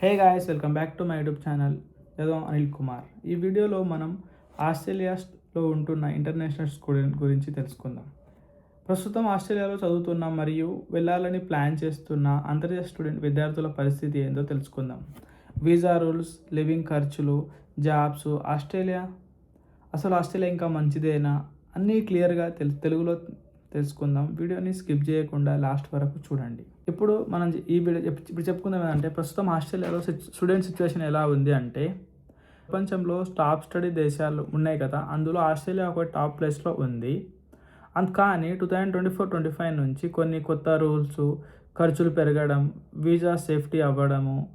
Hey guys welcome back to my YouTube channel ఏదో అనిల్ కుమార్. ఈ వీడియోలో మనం ఆస్ట్రేలియాలో ఉంటున్న ఇంటర్నేషనల్ స్టూడెంట్ గురించి తెలుసుకుందాం. ప్రస్తుతం ఆస్ట్రేలియాలో చదువుతున్న మరియు వెళ్ళాలని ప్లాన్ చేస్తున్న అంతర్జాతీయ స్టూడెంట్ విద్యార్థుల పరిస్థితి ఏందో తెలుసుకుందాం. వీసా రూల్స్ లివింగ్ ఖర్చులు జాబ్స్ ఆస్ట్రేలియా? అసలు ఆస్ట్రేలియా ఇంకా మంచిదేనా? అన్నీ క్లియర్గా తెలు తెలుగులో తెలుసుకుందాం. వీడియోని స్కిప్ చేయకుండా లాస్ట్ వరకు చూడండి. ఇప్పుడు మనం ఈ వీడియో చెప్- ఇప్పుడు చెప్పుకుందాం ఏంటంటే ప్రస్తుతం ఆస్ట్రేలియాలో స్టూడెంట్ సిచ్యువేషన్ ఎలా ఉంది అంటే ప్రపంచంలో టాప్ స్టడీ దేశాలు ఉన్నాయి కదా అందులో ఆస్ట్రేలియా ఒక టాప్ ప్లేస్లో ఉంది. అంత కానీ two thousand twenty four twenty five నుంచి కొన్ని కొత్త రూల్స్ ఖర్చులు పెరగడం వీసా సేఫ్టీ అవ్వడము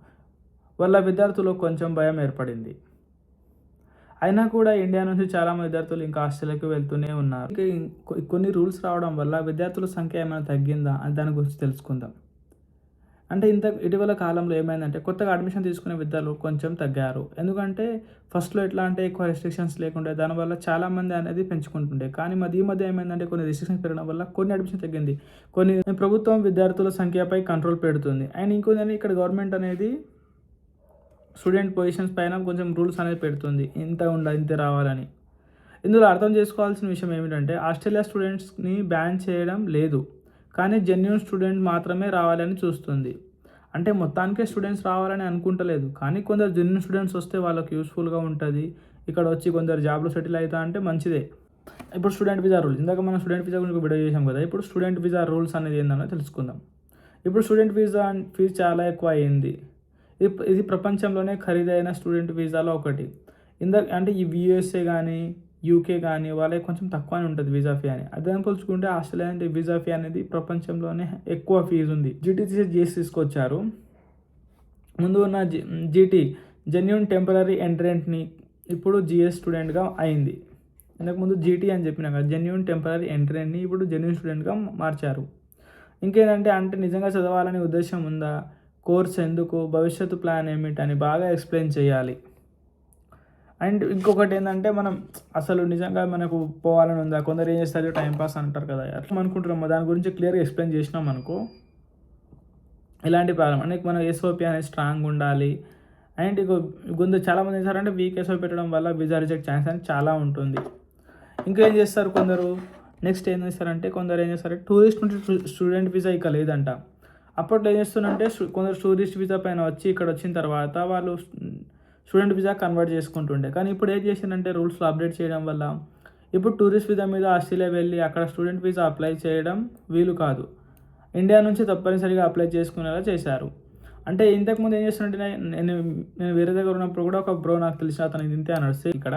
వల్ల విద్యార్థులకు కొంచెం భయం ఏర్పడింది. అయినా కూడా ఇండియా నుంచి చాలా మంది విద్యార్థులు ఇంకా ఆస్ట్రేలియాకి వెళ్తూనే ఉన్నారు. ఇంకా కొన్ని రూల్స్ రావడం వల్ల విద్యార్థుల సంఖ్య ఏమైనా తగ్గిందా అని దాని గురించి తెలుసుకుందాం. అంటే ఇంత ఇటీవల కాలంలో ఏమైందంటే కొత్తగా అడ్మిషన్ తీసుకునే విద్యార్థులు కొంచెం తగ్గారు. ఎందుకంటే ఫస్ట్లో ఎట్లా అంటే ఎక్కువ రెస్ట్రిక్షన్స్ లేకుండే దానివల్ల చాలా మంది అనేది పెంచుకుంటుండే. కానీ మరి ఈ మధ్య ఏమైందంటే కొన్ని రెస్ట్రిక్షన్స్ పెరగడం వల్ల కొన్ని అడ్మిషన్ తగ్గింది. కొన్ని ప్రభుత్వం విద్యార్థుల సంఖ్యపై కంట్రోల్ పెడుతుంది. అండ్ ఇంకొందని ఇక్కడ గవర్నమెంట్ అనేది స్టూడెంట్ పొజిషన్స్ పైన కొంచెం రూల్స్ అనేది పెడుతుంది. ఇంత ఉండాలి ఇంత రావాలని. ఇందులో అర్థం చేసుకోవాల్సిన విషయం ఏమిటంటే ఆస్ట్రేలియా స్టూడెంట్స్ని బ్యాన్ చేయడం లేదు. కానీ జెన్యున్ స్టూడెంట్ మాత్రమే రావాలని చూస్తుంది. అంటే మొత్తానికే స్టూడెంట్స్ రావాలని అనుకుంటలేదు. కానీ కొందరు జెన్యున్ స్టూడెంట్స్ వస్తే వాళ్ళకి యూస్ఫుల్గా ఉంటుంది. ఇక్కడ వచ్చి కొందరు జాబ్లో సెటిల్ అవుతా అంటే మంచిదే. ఇప్పుడు స్టూడెంట్ వీజా రూల్స్. ఇందాక మనం స్టూడెంట్ వీజా గురించి వీడియో చేసాం కదా ఇప్పుడు స్టూడెంట్ వీజా రూల్స్ అనేది ఏంటన్నో తెలుసుకుందాం. ఇప్పుడు స్టూడెంట్ వీజా ఫీజు చాలా ఎక్కువ అయింది. ఇది ఇది ప్రపంచంలోనే ఖరీదైన స్టూడెంట్ వీసాలో ఒకటి. ఇంద అంటే ఈ యూఎస్ఏ కానీ యూకే కానీ వాళ్ళకి కొంచెం తక్కువనే ఉంటుంది వీసా ఫీ అని. అదే పోల్చుకుంటే ఆస్ట్రేలియా అంటే వీసా ఫీ అనేది ప్రపంచంలోనే ఎక్కువ ఫీజు ఉంది. జీటీసీ జీఎస్ తీసుకొచ్చారు. ముందు ఉన్న జి జీటీ జెన్యున్ టెంపరీ ఎంట్రెంట్ని ఇప్పుడు జిఎస్ స్టూడెంట్గా అయింది. ఇంతకుముందు జీటీ అని చెప్పినా కదా జెన్యున్ టెంపరీ ఎంట్రెంట్ని ఇప్పుడు జెన్యున్ స్టూడెంట్గా మార్చారు. ఇంకేంటంటే అంటే నిజంగా చదవాలనే ఉద్దేశం ఉందా? కోర్స్ ఎందుకు భవిష్యత్తు ప్లాన్ ఏమిటి అని బాగా ఎక్స్ప్లెయిన్ చేయాలి. అండ్ ఇంకొకటి ఏంటంటే మనం అసలు నిజంగా మనకు పోవాలని ఉందా? కొందరు ఏం చేస్తారు? టైంపాస్ అంటారు కదా. అట్లా అనుకుంటున్నాము. దాని గురించి క్లియర్గా ఎక్స్ప్లెయిన్ చేసినాం అనుకో. ఇలాంటి ప్రాబ్లం. అంటే మనం ఎస్ఓపి అనేది స్ట్రాంగ్ ఉండాలి. అండ్ ఇక కొంత చాలామంది ఏం చేస్తారంటే వీక్ ఎస్ఓపి పెట్టడం వల్ల విజా రిజెక్ట్ ఛాన్స్ అనేది చాలా ఉంటుంది. ఇంకా ఏం చేస్తారు కొందరు? నెక్స్ట్ ఏం చేస్తారంటే కొందరు ఏం చేస్తారు టూరిస్ట్ నుంచి స్టూడెంట్ వీసా ఇక లేదంట. అప్పట్లో ఏం చేస్తున్నారంటే కొందరు టూరిస్ట్ వీసా పైన వచ్చి ఇక్కడ వచ్చిన తర్వాత వాళ్ళు స్టూడెంట్ వీసా కన్వర్ట్ చేసుకుంటుండే. కానీ ఇప్పుడు ఏం చేసిందంటే రూల్స్లో అప్డేట్ చేయడం వల్ల ఇప్పుడు టూరిస్ట్ వీసా మీద ఆస్ట్రేలియా వెళ్ళి అక్కడ స్టూడెంట్ వీసా అప్లై చేయడం వీలు కాదు. ఇండియా నుంచి తప్పనిసరిగా అప్లై చేసుకునేలా చేశారు. అంటే ఇంతకుముందు ఏం చేస్తుంటే నేను నేను వేరే దగ్గర ఉన్నప్పుడు కూడా ఒక బ్రో నాకు తెలిసిన అతను ఇంతే అని వస్తే ఇక్కడ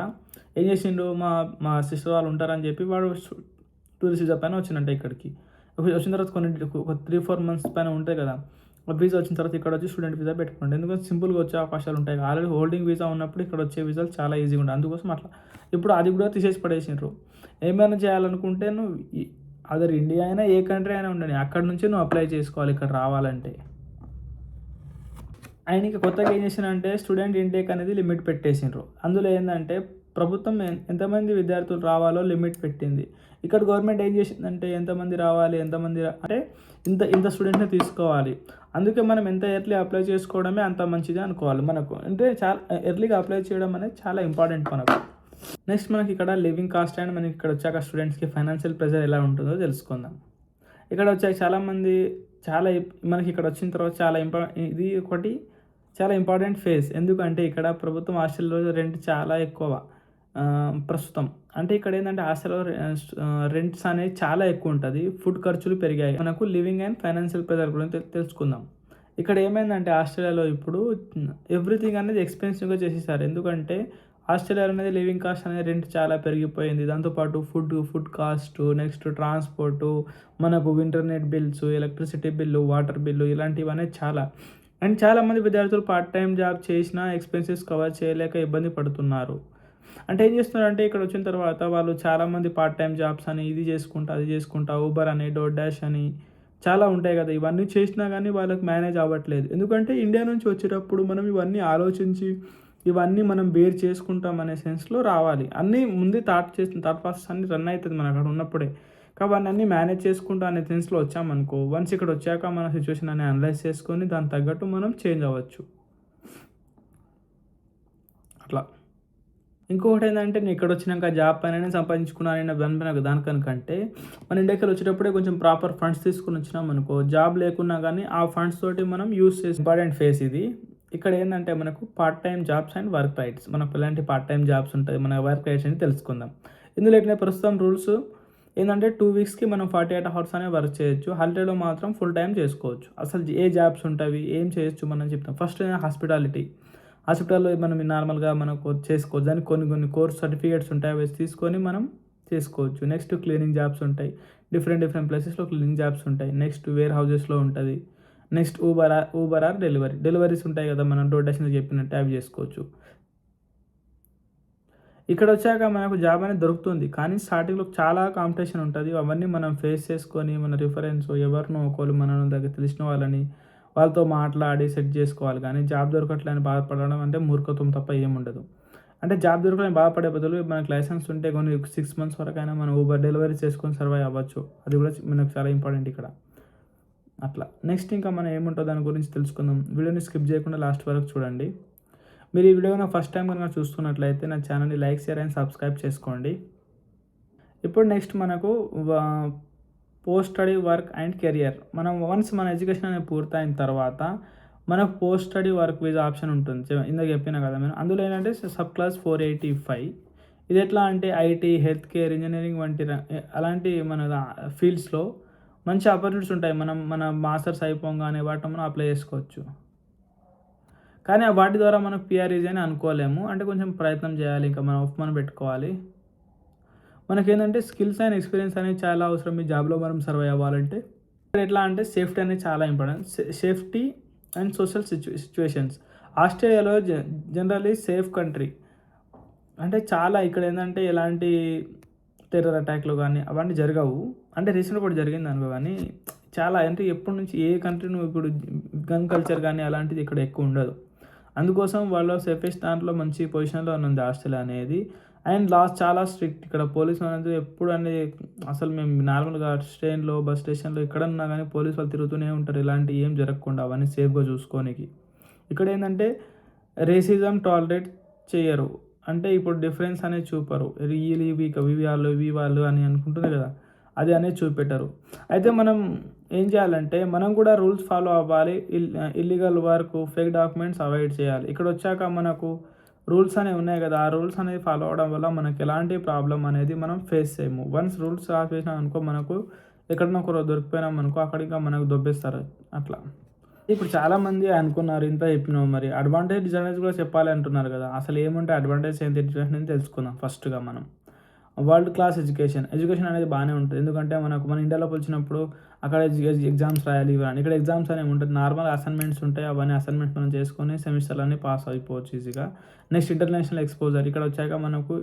ఏం చేసిండు మా మా సిస్టర్ వాళ్ళు ఉంటారని చెప్పి వాడు టూరిస్ట్ వీసా పైన వచ్చిందంటే ఇక్కడికి. వచ్చిన తర్వాత కొన్ని ఒక త్రీ ఫోర్ మంత్స్ పైన ఉంటాయి కదా. ఆ వీసా వచ్చిన తర్వాత ఇక్కడ వచ్చి స్టూడెంట్ వీసా పెట్టుకోండి. ఎందుకంటే సింపుల్గా వచ్చే అవకాశాలు ఉంటాయి. ఆల్రెడీ హోల్డింగ్ వీసా ఉన్నప్పుడు ఇక్కడ వచ్చే వీసాలు చాలా ఈజీగా ఉంటాయి. అందుకోసం అట్లా. ఇప్పుడు అది కూడా తీసేసి పడేసినారు ఏమైనా చేయాలనుకుంటే నువ్వు అదర్ ఇండియా అయినా ఏ కంట్రీ అయినా ఉండని అక్కడ నుంచి నువ్వు అప్లై చేసుకోవాలి. ఇక్కడ రావాలంటే. ఆయన ఇక కొత్తగా ఏం చేసినంటే స్టూడెంట్ ఇంటేక్ అనేది లిమిట్ పెట్టేసిండ్రు అందులో ఏంటంటే ప్రభుత్వం ఎంతమంది విద్యార్థులు రావాలో లిమిట్ పెట్టింది. ఇక్కడ గవర్నమెంట్ ఏం చేసిందంటే ఎంతమంది రావాలి ఎంతమంది అంటే ఇంత ఇంత స్టూడెంట్ని తీసుకోవాలి. అందుకే మనం ఎంత ఎర్లీ అప్లై చేసుకోవడమే అంత మంచిది అనుకోవాలి మనకు. అంటే చాలా ఎర్లీగా అప్లై చేయడం అనేది చాలా ఇంపార్టెంట్ మనకు. నెక్స్ట్ మనకి ఇక్కడ లివింగ్ కాస్ట్ అండ్ మనకి ఇక్కడ వచ్చాక స్టూడెంట్స్కి ఫైనాన్షియల్ ప్రెషర్ ఎలా ఉంటుందో తెలుసుకుందాం. ఇక్కడ వచ్చాక చాలామంది చాలా మనకి ఇక్కడ వచ్చిన తర్వాత చాలా ఇంపార్ ఇది ఒకటి చాలా ఇంపార్టెంట్ ఫేజ్. ఎందుకంటే ఇక్కడ ప్రభుత్వం హాస్టల్లో రెంట్ చాలా ఎక్కువ. ప్రస్తుతం. అంటే ఇక్కడ ఏంటంటే హాస్టల్లో రెంట్స్ అనేది చాలా ఎక్కువ ఉంటుంది ఫుడ్ ఖర్చులు పెరిగాయి. మనకు లివింగ్ అండ్ ఫైనాన్షియల్ ప్రెజర్ గురించి తెలుసుకుందాం. ఇక్కడ ఏమైందంటే ఆస్ట్రేలియాలో ఇప్పుడు ఎవ్రీథింగ్ అనేది ఎక్స్పెన్సివ్గా చేసేసారు. ఎందుకంటే ఆస్ట్రేలియాలో అనేది లివింగ్ కాస్ట్ అనేది రెంట్ చాలా పెరిగిపోయింది. దాంతోపాటు food food cost next transport మనకు internet bills electricity bill water bill ఇలాంటివన్నీ చాలా. అండ్ చాలామంది విద్యార్థులు పార్ట్ టైం జాబ్ చేసినా ఎక్స్పెన్సెస్ కవర్ చేయలేక ఇబ్బంది పడుతున్నారు. అంటే ఏం చేస్తున్నారంటే ఇక్కడ వచ్చిన తర్వాత వాళ్ళు చాలామంది పార్ట్ టైం జాబ్స్ అని ఇది చేసుకుంటా అది చేసుకుంటా ఊబర్ అని డోర్ డాష్ అని చాలా ఉంటాయి కదా. ఇవన్నీ చేసినా కానీ వాళ్ళకి మేనేజ్ అవ్వట్లేదు. ఎందుకంటే ఇండియా నుంచి వచ్చేటప్పుడు మనం ఇవన్నీ ఆలోచించి ఇవన్నీ మనం బేర్ చేసుకుంటాం అనే సెన్స్లో రావాలి. అన్నీ ముందే థాట్ చేసిన థాట్ ప్రాసెస్ అన్ని రన్ అవుతుంది మన అక్కడ ఉన్నప్పుడే. కాబట్టి అన్నీ మేనేజ్ చేసుకుంటా అనే సెన్స్లో వచ్చామనుకో వన్స్ ఇక్కడ వచ్చాక మన సిచ్యువేషన్ అని అనలైజ్ చేసుకొని దాని తగ్గట్టు మనం చేంజ్ అవ్వచ్చు. అట్లా. ఇంకొకటి ఏంటంటే నేను ఇక్కడ వచ్చినాక జాబ్ పైన సంపాదించుకున్నాను దానిపైన దానికనుకంటే మన ఇండియాకి వచ్చేటప్పుడే కొంచెం ప్రాపర్ ఫండ్స్ తీసుకుని వచ్చినాం అనుకో జాబ్ లేకున్నా కానీ ఆ ఫండ్స్ తోటి మనం యూస్ చేసి ఇంపార్టెంట్ ఫేస్ ఇది. ఇక్కడ ఏంటంటే మనకు part time jobs and work rights. మనకు ఎలాంటి పార్ట్ టైం జాబ్స్ ఉంటాయి మన వర్క్ రైట్స్ అని తెలుసుకుందాం. ఇందులో ఎట్లా ప్రస్తుతం రూల్స్ ఏంటంటే టూ వీక్స్కి మనం ఫార్టీ ఎయిట్ అవర్స్ అనే వర్క్ చేయొచ్చు. హాలిడేలో మాత్రం ఫుల్ టైం చేసుకోవచ్చు. అసలు ఏ జాబ్స్ ఉంటాయి ఏం చేయొచ్చు మనం చెప్తాం. First hospitality. హాస్పిటల్లో మనం నార్మల్గా మనకు చేసుకోవచ్చు. దానికి కొన్ని కొన్ని కోర్స్ సర్టిఫికేట్స్ ఉంటాయి. అవి తీసుకొని మనం చేసుకోవచ్చు. నెక్స్ట్ క్లీనింగ్ జాబ్స్ ఉంటాయి. డిఫరెంట్ డిఫరెంట్ ప్లేసెస్లో క్లీనింగ్ జాబ్స్ ఉంటాయి. నెక్స్ట్ వేర్ హౌజెస్లో ఉంటుంది. Next Uber Uber or delivery. Deliveries ఉంటాయి కదా మనం డోర్ డెస్ట్ని చెప్పినట్టు అవి చేసుకోవచ్చు. ఇక్కడ వచ్చాక మనకు జాబ్ అనేది దొరుకుతుంది. కానీ స్టార్టింగ్లో చాలా కాంపిటీషన్ ఉంటుంది. అవన్నీ మనం ఫేస్ చేసుకొని మన రిఫరెన్స్ ఎవరినో ఒకళ్ళు మన దగ్గర తెలిసిన వాళ్ళని వాళ్ళతో మాట్లాడి సెట్ చేసుకోవాలి. కానీ జాబ్ దొరకట్లేని బాధపడడం అంటే మూర్ఖత్వం తప్ప ఏముండదు. అంటే జాబ్ దొరకలేని బాధపడే బదులు మనకు లైసెన్స్ ఉంటే కొన్ని సిక్స్ మంత్స్ వరకు అయినా మనం ఊబర్ డెలివరీ చేసుకొని సర్వైవ్ అవ్వచ్చు. అది కూడా మనకు చాలా ఇంపార్టెంట్ ఇక్కడ. అట్లా. నెక్స్ట్ ఇంకా మనం ఏముంటుందో దాని గురించి తెలుసుకుందాం. వీడియోని స్కిప్ చేయకుండా లాస్ట్ వరకు చూడండి. మీరు ఈ వీడియో నా ఫస్ట్ టైం కనుక చూస్తున్నట్లయితే నా ఛానల్ని లైక్ షేర్ అండ్ సబ్స్క్రైబ్ చేసుకోండి. ఇప్పుడు నెక్స్ట్ మనకు post study work and career మనం వన్స్ మన ఎడ్యుకేషన్ అనేది పూర్తయిన తర్వాత మనకు post study work visa option ఉంటుంది. ఇందాక చెప్పిన కదా నేను అందులో ఏంటంటే sub class four eighty five ఇది ఎట్లా అంటే ఐటీ హెల్త్ కేర్ ఇంజనీరింగ్ వంటి అలాంటి మన ఫీల్డ్స్లో మంచి ఆపర్చునిటీస్ ఉంటాయి. మనం మన మాస్టర్స్ అయిపోగానే వాటిని మనం అప్లై చేసుకోవచ్చు. కానీ వాటి ద్వారా మనం పిఆర్ఈజీ అని అనుకోలేము. అంటే కొంచెం ప్రయత్నం చేయాలి. ఇంకా మనం మనం పెట్టుకోవాలి. మనకేంటంటే స్కిల్స్ అండ్ ఎక్స్పీరియన్స్ అనేది చాలా అవసరం. ఈ జాబ్లో మనం సర్వై అవ్వాలంటే. ఎట్లా అంటే సేఫ్టీ అనేది చాలా important. Safety and social situ situations. ఆస్ట్రేలియాలో జనరల్లీ సేఫ్ కంట్రీ. అంటే చాలా ఇక్కడ ఏంటంటే ఎలాంటి టెర్రర్ అటాక్లు కానీ అవన్నీ జరగవు. అంటే రీసెంట్ కూడా జరిగింది అనుకో కానీ చాలా అంటే ఎప్పటి నుంచి ఏ కంట్రీ నువ్వు ఇప్పుడు గన్ కల్చర్ కానీ అలాంటిది ఇక్కడ ఎక్కువ ఉండదు. అందుకోసం వాళ్ళు సేఫెస్ట్ దాంట్లో మంచి పొజిషన్లో ఉన్నది ఆస్ట్రేలియా అనేది. అండ్ లాస్ట్ చాలా స్ట్రిక్ట్. ఇక్కడ పోలీస్ అనేది ఎప్పుడు అనేది అసలు మేము నార్మల్గా ట్రైన్లో బస్ స్టేషన్లో ఎక్కడన్నా కానీ పోలీస్ వాళ్ళు తిరుగుతూనే ఉంటారు. ఇలాంటి ఏం జరగకుండా అవన్నీ సేఫ్గా చూసుకోనికి. ఇక్కడ ఏంటంటే రేసిజం టాలరేట్ చేయరు. అంటే ఇప్పుడు డిఫరెన్స్ అనేది చూపరు. వీళ్ళు ఇవి ఇవి వాళ్ళు ఇవి వాళ్ళు అని అనుకుంటుంది కదా అది అనేది చూపెట్టరు. అయితే మనం ఏం చేయాలంటే మనం కూడా రూల్స్ ఫాలో అవ్వాలి. Ill illegal work fake documents avoid చేయాలి. ఇక్కడ వచ్చాక మనకు రూల్స్ అనేవి ఉన్నాయి కదా ఆ రూల్స్ అనేవి ఫాలో అవడం వల్ల మనకి ఎలాంటి ప్రాబ్లం అనేది మనం ఫేస్ చేయము. వన్స్ రూల్స్ ఆఫ్ చేసినాం అనుకో మనకు ఎక్కడన్నా ఒకరు దొరికిపోయినాం అనుకో అక్కడికి మనకు దొబ్బేస్తారు. అట్లా. ఇప్పుడు చాలామంది అనుకున్నారు ఇంత చెప్పినావు మరి. అడ్వాంటేజ్ డిసడ్వాంటేజ్ కూడా చెప్పాలి అంటున్నారు కదా. అసలు ఏముంటే అడ్వాంటేజ్ ఏంటి? డిసడ్వాంటేజ్ తెలుసుకుందాం ఫస్ట్గా మనం. World class education. ఎడ్యుకేషన్ అనేది బాగానే ఉంటుంది. ఎందుకంటే మనకు మన ఇండియాలో వచ్చినప్పుడు అక్కడ ఎగ్జామ్స్ రాయాలి ఇవన్నీ. ఇక్కడ ఎగ్జామ్స్ అనేవి ఉంటుంది నార్మల్ అసైన్మెంట్స్ ఉంటాయి. అవన్నీ అసైన్మెంట్స్ మనం చేసుకొని సెమిస్టర్లన్నీ పాస్ అయిపోవచ్చు ఈజీగా. Next international exposure. ఇక్కడ వచ్చాక మనకు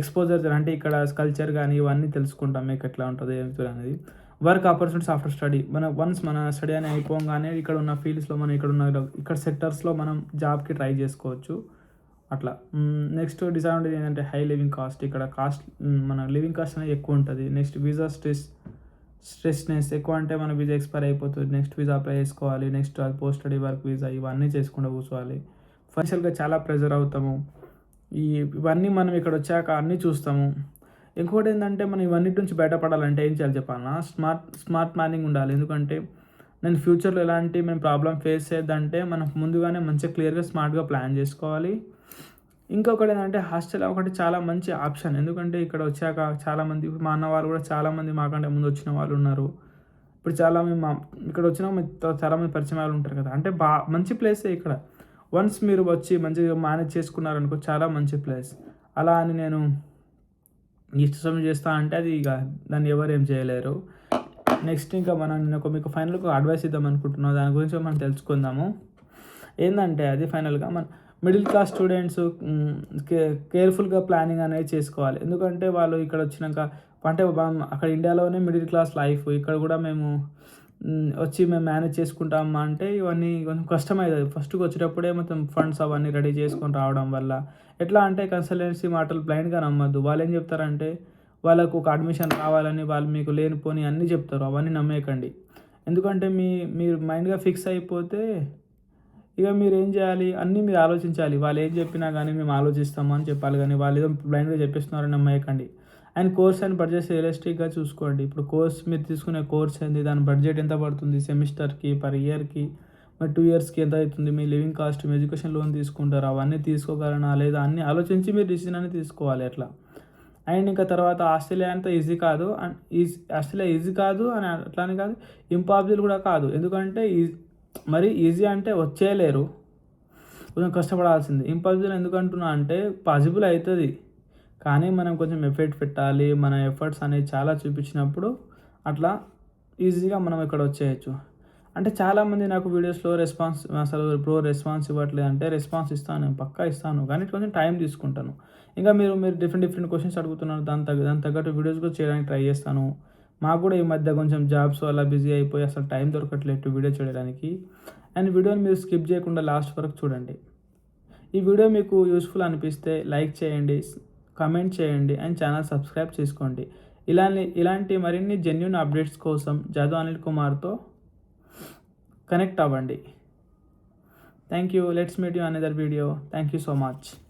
ఎక్స్పోజర్ అంటే ఇక్కడ కల్చర్ కానీ ఇవన్నీ తెలుసుకుంటాం. మీకు ఎట్లా ఉంటుంది ఏమి అనేది. Work opportunities after study. మన వన్స్ మన స్టడీ అని అయిపోగానే ఇక్కడ ఉన్న ఫీల్డ్స్లో మనం ఇక్కడ ఉన్న ఇక్కడ సెక్టర్స్లో మనం జాబ్కి ట్రై చేసుకోవచ్చు. అట్లా. నెక్స్ట్ డిసడ్వాంటేజ్ ఏంటంటే హై లివింగ్ కాస్ట్ ఇక్కడ కాస్ట్ మన లివింగ్ కాస్ట్ అనేది ఎక్కువ ఉంటుంది. నెక్స్ట్ వీసా స్ట్రెస్ స్ట్రెస్నెస్ ఎక్కువ అంటే మన వీసా ఎక్స్పైర్ అయిపోతుంది. నెక్స్ట్ వీసా అప్లై చేసుకోవాలి. నెక్స్ట్ అది పోస్ట్ స్టడీ వర్క్ వీసా ఇవన్నీ చేసుకుంటూ కూర్చోవాలి. ఫైనాన్షియల్గా చాలా ప్రెజర్ అవుతాము. ఈ ఇవన్నీ మనం ఇక్కడ వచ్చాక అన్నీ చూస్తాము. ఇంకోటి ఏంటంటే మనం ఇవన్నిటి నుంచి బయటపడాలంటే ఏం చేయాలి చెప్పాలన్నా స్మార్ట్ స్మార్ట్ ప్లానింగ్ ఉండాలి. ఎందుకంటే నేను ఫ్యూచర్లో ఎలాంటి మేము ప్రాబ్లం ఫేస్ చేద్దంటే మనం ముందుగానే మంచిగా క్లియర్గా స్మార్ట్గా ప్లాన్ చేసుకోవాలి. ఇంకొకటి ఏంటంటే హాస్టల్ ఒకటి చాలా మంచి ఆప్షన్. ఎందుకంటే ఇక్కడ వచ్చాక చాలామంది మా అన్న వాళ్ళు కూడా చాలామంది మాకంటే ముందు వచ్చిన వాళ్ళు ఉన్నారు. ఇప్పుడు చాలా మేము ఇక్కడ వచ్చిన చాలామంది పరిచయం వాళ్ళు ఉంటారు కదా. అంటే బా మంచి ప్లేసే ఇక్కడ. వన్స్ మీరు వచ్చి మంచిగా మేనేజ్ చేసుకున్నారనుకో చాలా మంచి ప్లేస్. అలా అని నేను ఇష్టం చేస్తా అంటే అది ఇక దాన్ని ఎవరు ఏం చేయలేరు. నెక్స్ట్ ఇంకా మనం నేను ఒక మీకు ఫైనల్గా అడ్వైస్ ఇద్దాం అనుకుంటున్నాం. దాని గురించి మనం తెలుసుకుందాము. ఏంటంటే అది ఫైనల్గా మన మిడిల్ క్లాస్ స్టూడెంట్స్ కేర్ఫుల్గా ప్లానింగ్ అనేది చేసుకోవాలి. ఎందుకంటే వాళ్ళు ఇక్కడ వచ్చినాక అంటే అక్కడ ఇండియాలోనే మిడిల్ క్లాస్ లైఫ్ ఇక్కడ కూడా మేము వచ్చి మేము మేనేజ్ చేసుకుంటామా అంటే ఇవన్నీ కొంచెం కష్టమవుతుంది ఫస్ట్కి వచ్చేటప్పుడే మొత్తం ఫండ్స్ అవన్నీ రెడీ చేసుకొని రావడం వల్ల. ఎట్లా అంటే కన్సల్టెన్సీ మాటలు బ్లైండ్గా నమ్మద్దు. వాళ్ళు ఏం చెప్తారంటే వాళ్ళకు ఒక అడ్మిషన్ రావాలని వాళ్ళు మీకు లేనిపోని అన్నీ చెప్తారు. అవన్నీ నమ్మేయకండి. ఎందుకంటే మీ మీరు మైండ్గా ఫిక్స్ అయిపోతే ఇక మీరు ఏం చేయాలి? అన్నీ మీరు ఆలోచించాలి. వాళ్ళు ఏం చెప్పినా కానీ మేము ఆలోచిస్తాము అని చెప్పాలి కానీ వాళ్ళు ఏదో బ్లైండ్గా చెప్పిస్తున్నారని నమ్మేయకండి. అండ్ కోర్స్ అండ్ బడ్జెట్ రియలిస్టిక్గా చూసుకోండి. ఇప్పుడు కోర్స్ మీరు తీసుకునే కోర్స్ ఏంది? దాని బడ్జెట్ ఎంత పడుతుంది? సెమిస్టర్కి పర్ ఇయర్కి మరి టూ ఇయర్స్కి ఎంత అవుతుంది? మీ లివింగ్ కాస్ట్ మీ ఎడ్యుకేషన్ లోన్ తీసుకుంటారు? అవన్నీ తీసుకోగలనా? లేదా అన్ని ఆలోచించి మీరు డిసిజన్ అని తీసుకోవాలి అట్లా. అండ్ ఇంకా తర్వాత ఆస్ట్రేలియా అంత ఈజీ కాదు. అండ్ ఈజీ ఆస్ట్రేలియా ఈజీ కాదు అని అట్లానే కాదు. ఇంపాసిబుల్ కూడా కాదు. ఎందుకంటే ఈ మరి ఈజీ అంటే వచ్చేయలేరు. కొంచెం కష్టపడాల్సింది. ఇంపాసిబుల్ ఎందుకు అంటున్నా అంటే పాసిబుల్ అవుతుంది కానీ మనం కొంచెం ఎఫర్ట్ పెట్టాలి మన ఎఫర్ట్స్ అనేవి చాలా చూపించినప్పుడు అట్లా ఈజీగా మనం ఇక్కడ వచ్చేయచ్చు. అంటే చాలామంది నాకు వీడియోస్లో రెస్పాన్స్ అసలు ప్రో రెస్పాన్స్ ఇవ్వట్లేదు అంటే రెస్పాన్స్ ఇస్తాను నేను పక్కా ఇస్తాను. కానీ కొంచెం టైం తీసుకుంటాను. ఇంకా మీరు మీరు డిఫరెంట్ డిఫరెంట్ క్వశ్చన్స్ అడుగుతున్నారు. దాని తగ్గ దాని తగ్గట్టు వీడియోస్ కూడా చేయడానికి ట్రై చేస్తాను. మాకు కూడా ఈ మధ్య కొంచెం జాబ్స్ వల్ల బిజీ అయిపోయి అసలు టైం దొరకట్లేదు వీడియో చేయడానికి. అండ్ వీడియోని మీరు స్కిప్ చేయకుండా లాస్ట్ వరకు చూడండి. ఈ వీడియో మీకు యూస్ఫుల్ అనిపిస్తే లైక్ చేయండి కమెంట్ చేయండి అండ్ ఛానల్ సబ్స్క్రైబ్ చేసుకోండి. ఇలాంటి ఇలాంటి మరిన్ని జెన్యున్ అప్డేట్స్ కోసం జాదవ్ అనిల్ కుమార్తో కనెక్ట్ అవ్వండి. Thank you. Let's meet you another video. Thank you so much.